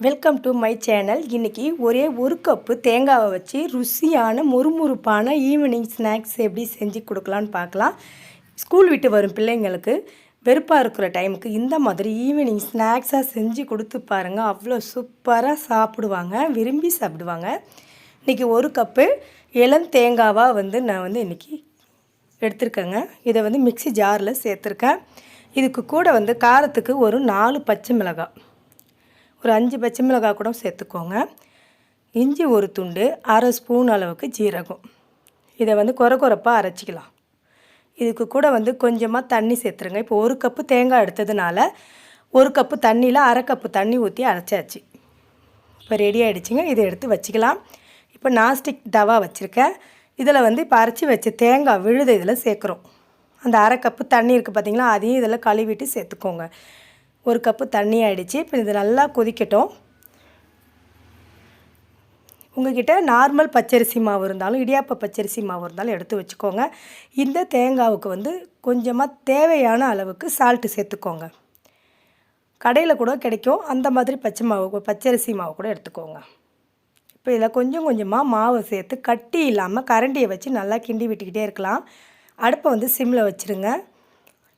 Welcome to my channel இன்றைக்கி ஒரே ஒரு கப்பு தேங்காவை வச்சு ருசியான முறுமுறுப்பான ஈவினிங் ஸ்நாக்ஸ் எப்படி செஞ்சு கொடுக்கலான்னு பார்க்கலாம். ஸ்கூல் விட்டு வரும் பிள்ளைங்களுக்கு வெறுப்பாக இருக்கிற டைமுக்கு இந்த மாதிரி ஈவினிங் ஸ்நாக்ஸாக செஞ்சு கொடுத்து பாருங்கள் அவ்வளோ சூப்பராக சாப்பிடுவாங்க விரும்பி சாப்பிடுவாங்க. இன்றைக்கி ஒரு கப்பு இளம் தேங்காவாக வந்து நான் வந்து இன்றைக்கி எடுத்திருக்கேங்க. இதை வந்து மிக்ஸி ஜாரில் சேர்த்துருக்கேன். இதுக்கு கூட வந்து காரத்துக்கு ஒரு நாலு பச்சை மிளகாய். ஒரு அஞ்சு பச்சை மிளகாய் கூட சேர்த்துக்கோங்க. இஞ்சி ஒரு துண்டு அரை ஸ்பூன் அளவுக்கு ஜீரகம். இதை வந்து குறை குறைப்பாக அரைச்சிக்கலாம். இதுக்கு கூட வந்து கொஞ்சமாக தண்ணி சேர்த்துருங்க. இப்போ ஒரு கப்பு தேங்காய் எடுத்ததுனால ஒரு கப்பு தண்ணியில் அரை கப்பு தண்ணி ஊற்றி அரைச்சாச்சு. இப்போ ரெடி ஆகிடுச்சிங்க இதை எடுத்து வச்சுக்கலாம். இப்போ நாஸ்டிக் தவா வச்சுருக்கேன். இதில் வந்து இப்போ அரைச்சி வச்சு தேங்காய் விழுத இதில் சேர்க்குறோம். அந்த அரை கப்பு தண்ணி இருக்குது பார்த்திங்களா? அதையும் இதில் கழுவிட்டு சேர்த்துக்கோங்க. ஒரு கப்பு தண்ணி ஆகிடுச்சு இப்போ இது நல்லா கொதிக்கட்டும். உங்ககிட்ட நார்மல் பச்சரிசி மாவு இருந்தாலும் இடியாப்ப பச்சரிசி மாவு இருந்தாலும் எடுத்து வச்சுக்கோங்க. இந்த தேங்காவுக்கு வந்து கொஞ்சமாக தேவையான அளவுக்கு சால்ட்டு சேர்த்துக்கோங்க. கடையில் கூட கிடைக்கும். அந்த மாதிரி பச்சை மாவு பச்சரிசி மாவு கூட எடுத்துக்கோங்க. இப்போ இதில் கொஞ்சம் கொஞ்சமாக மாவு சேர்த்து கட்டி இல்லாமல் கரண்டியை வச்சு நல்லா கிண்டி விட்டுக்கிட்டே இருக்கலாம். அடுப்பை வந்து சிம்மில் வச்சுருங்க.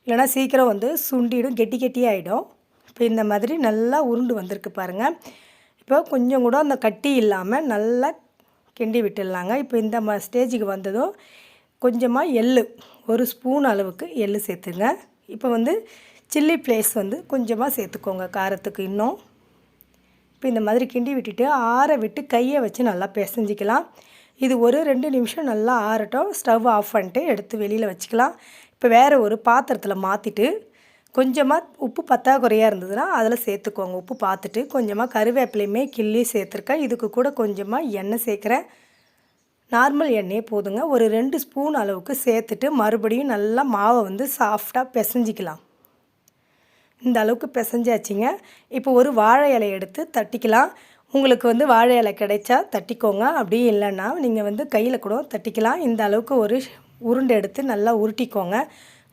இல்லைனா சீக்கிரம் வந்து சுண்டிடும் கெட்டி கெட்டி ஆகிடும் இப்போ இந்த மாதிரி நல்லா உருண்டு வந்திருக்கு பாருங்கள் இப்போ கொஞ்சம் கூட அந்த கட்டி இல்லாமல் நல்லா கிண்டி விட்டுடலாங்க. இப்போ இந்த ம ஸ்டேஜுக்கு வந்ததும் கொஞ்சமாக எள் ஒரு ஸ்பூன் அளவுக்கு எள் சேர்த்துங்க. இப்போ வந்து சில்லி ப்ளேஸ் வந்து கொஞ்சமாக சேர்த்துக்கோங்க காரத்துக்கு இன்னும். இப்போ இந்த மாதிரி கிண்டி விட்டுட்டு ஆற விட்டு கையை வச்சு நல்லா பிசைஞ்சிக்கலாம். இது ஒரு ரெண்டு நிமிஷம் நல்லா ஆறட்டும். ஸ்டவ் ஆஃப் பண்ணிட்டு எடுத்து வெளியில் வச்சுக்கலாம். இப்போ வேறு ஒரு பாத்திரத்தில் மாற்றிட்டு கொஞ்சமாக உப்பு பத்தாக்குறையாக இருந்ததுன்னா அதில் சேர்த்துக்கோங்க. உப்பு பார்த்துட்டு கொஞ்சமாக கருவேப்பிலையுமே கிள்ளி சேர்த்துருக்கேன் இதுக்கு கூட கொஞ்சமாக எண்ணெய் சேர்க்குறேன் நார்மல் எண்ணெயே போதுங்க. ஒரு ரெண்டு ஸ்பூன் அளவுக்கு சேர்த்துட்டு மறுபடியும் நல்லா மாவை வந்து சாஃப்டாக பிசைஞ்சிக்கலாம். இந்த அளவுக்கு பிசைஞ்சாச்சிங்க. இப்போ ஒரு வாழை இலை எடுத்து தட்டிக்கலாம். உங்களுக்கு வந்து வாழை இலை கிடைச்சா தட்டிக்கோங்க. அப்படி இல்லைன்னா நீங்கள் வந்து கையில் கூட தட்டிக்கலாம். இந்த அளவுக்கு ஒரு உருண்டை எடுத்து நல்லா உருட்டிக்கோங்க.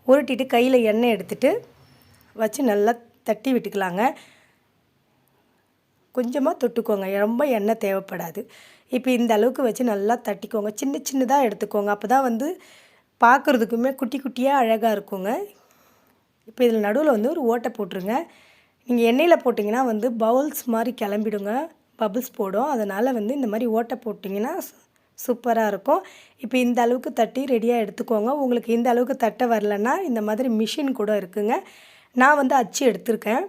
உருட்டிட்டு கையில் எண்ணெய் எடுத்துகிட்டு வச்சு நல்லா தட்டி விட்டுக்கலாங்க. கொஞ்சமாக தொட்டுக்கோங்க. ரொம்ப எண்ணெய் தேவைப்படாது. இப்போ இந்த அளவுக்கு வச்சு நல்லா தட்டிக்கோங்க. சின்ன சின்னதாக எடுத்துக்கோங்க. அப்போ தான் வந்து பார்க்குறதுக்குமே குட்டி குட்டியாக அழகாக இருக்குங்க. இப்போ இதில் நடுவில் வந்து ஒரு ஓட்டை போட்டுருங்க. நீங்கள் எண்ணெயில் போட்டிங்கன்னா வந்து பவுல்ஸ் மாதிரி கிளம்பிடுங்க. பபுள்ஸ் போடும். அதனால் வந்து இந்த மாதிரி ஓட்டை போட்டிங்கன்னா சூப்பராக இருக்கும். இப்போ இந்த அளவுக்கு தட்டி ரெடியாக எடுத்துக்கோங்க. உங்களுக்கு இந்த அளவுக்கு தட்ட வரலன்னா இந்த மாதிரி மிஷின் கூட இருக்குங்க. நான் வந்து அச்சு எடுத்திருக்கேன்.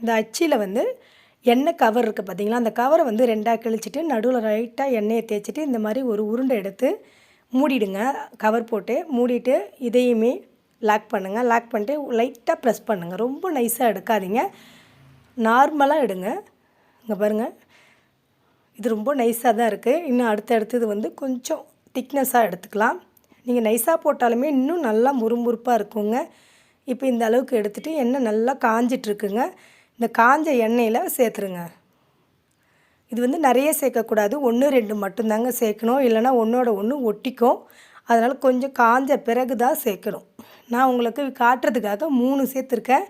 இந்த அச்சியில் வந்து எண்ணெய் கவர் இருக்குது பார்த்தீங்களா அந்த கவரை வந்து ரெண்டாக கிழிச்சிட்டு நடுவில் ரைட்டாக எண்ணெயை தேய்ச்சிட்டு இந்த மாதிரி ஒரு உருண்டை எடுத்து மூடிடுங்க. கவர் போட்டு மூடிட்டு இதையுமே லாக் பண்ணுங்கள் லாக் பண்ணிட்டு லைட்டாக ப்ரெஸ் பண்ணுங்கள் ரொம்ப நைஸாக எடுக்காதீங்க. நார்மலாக எடுங்க. இங்கே பாருங்கள் இது ரொம்ப நைஸாக தான் இருக்குது இன்னும் அடுத்த அடுத்தது வந்து கொஞ்சம் திக்னஸாக எடுத்துக்கலாம். நீங்கள் நைஸாக போட்டாலுமே இன்னும் நல்லா முறுமுறுப்பாக இருக்குங்க. இப்போ இந்த அளவுக்கு எடுத்துகிட்டு எண்ணெய் நல்லா காஞ்சிட்ருக்குங்க. இந்த காஞ்ச எண்ணெயில் சேர்த்துருங்க. இது வந்து நிறைய சேர்க்கக்கூடாது. ஒன்று ரெண்டு மட்டும்தாங்க சேர்க்கணும். இல்லைனா ஒன்றோட ஒன்று ஒட்டிக்கும். அதனால் கொஞ்சம் காஞ்ச பிறகு தான் சேர்க்கணும். நான் உங்களுக்கு காட்டுறதுக்காக மூணு சேர்த்துருக்கேன்.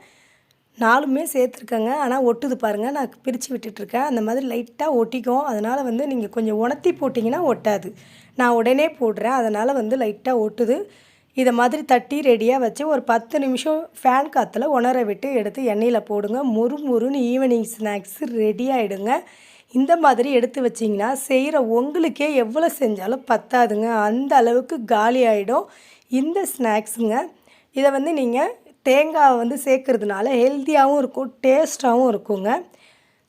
நாலுமே சேர்த்துருக்கேங்க. ஆனால் ஒட்டுது பாருங்கள் நான் பிரித்து விட்டுட்ருக்கேன். அந்த மாதிரி லைட்டாக ஒட்டிக்கும். அதனால் வந்து நீங்கள் கொஞ்சம் உணர்த்தி போட்டிங்கன்னா ஒட்டாது. நான் உடனே போடுறேன். அதனால் வந்து லைட்டாக ஒட்டுது. இதை மாதிரி தட்டி ரெடியாக வச்சு ஒரு பத்து நிமிஷம் ஃபேன் காற்றுல உணர விட்டு எடுத்து எண்ணெயில் போடுங்க. முறு முறுன்னு ஈவினிங் ஸ்நாக்ஸ் ரெடி ஆகிடுங்க இந்த மாதிரி எடுத்து வச்சிங்கன்னா செய்கிற உங்களுக்கே எவ்வளோ செஞ்சாலும் பத்தாதுங்க. அந்த அளவுக்கு காலி ஆகிடும் இந்த ஸ்நாக்ஸுங்க இதை வந்து நீங்கள் தேங்காய் வந்து சேர்க்குறதுனால ஹெல்த்தியாகவும் இருக்கும் டேஸ்ட்டாகவும் இருக்குங்க.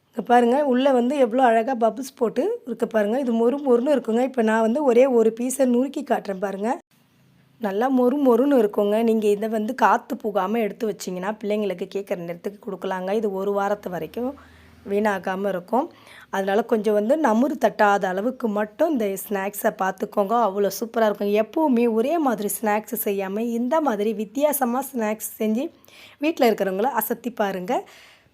இங்கே பாருங்கள் உள்ளே வந்து எவ்வளோ அழகாக பபுள்ஸ் போட்டு இருக்க பாருங்கள் இது மொறு மொறுன்னு இருக்குங்க. இப்போ நான் வந்து ஒரே ஒரு பீஸை நுறுக்கி காட்டுறேன் பாருங்கள் நல்லா மொறு மொறுன்னு இருக்குங்க. நீங்கள் இதை வந்து காற்று போகாமல் எடுத்து வச்சிங்கன்னா பிள்ளைங்களுக்கு கேட்குற நேரத்துக்கு கொடுக்கலாங்க. இது ஒரு வாரத்து வரைக்கும் வீணாகாமல் இருக்கும். அதனால் கொஞ்சம் வந்து நமுறு தட்டாத அளவுக்கு மட்டும் இந்த ஸ்நாக்ஸை பார்த்துக்கோங்க. அவ்வளோ சூப்பராக இருக்கும் எப்போவுமே ஒரே மாதிரி ஸ்நாக்ஸ் செய்யாமல் இந்த மாதிரி வித்தியாசமாக ஸ்நாக்ஸ் செஞ்சு வீட்டில் இருக்கிறவங்கள அசத்தி பாருங்கள்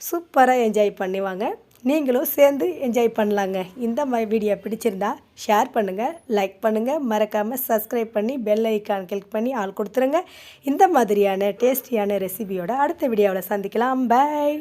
சூப்பராக என்ஜாய் பண்ணுவாங்க நீங்களும் சேர்ந்து என்ஜாய் பண்ணலாங்க. இந்த வீடியோ பிடிச்சிருந்தா ஷேர் பண்ணுங்கள் லைக் பண்ணுங்கள் மறக்காமல் சப்ஸ்கிரைப் பண்ணி பெல் ஐக்கான் கிளிக் பண்ணி ஆள் கொடுத்துருங்க. இந்த மாதிரியான டேஸ்டியான ரெசிபியோட அடுத்த வீடியோவில் சந்திக்கலாம். பாய்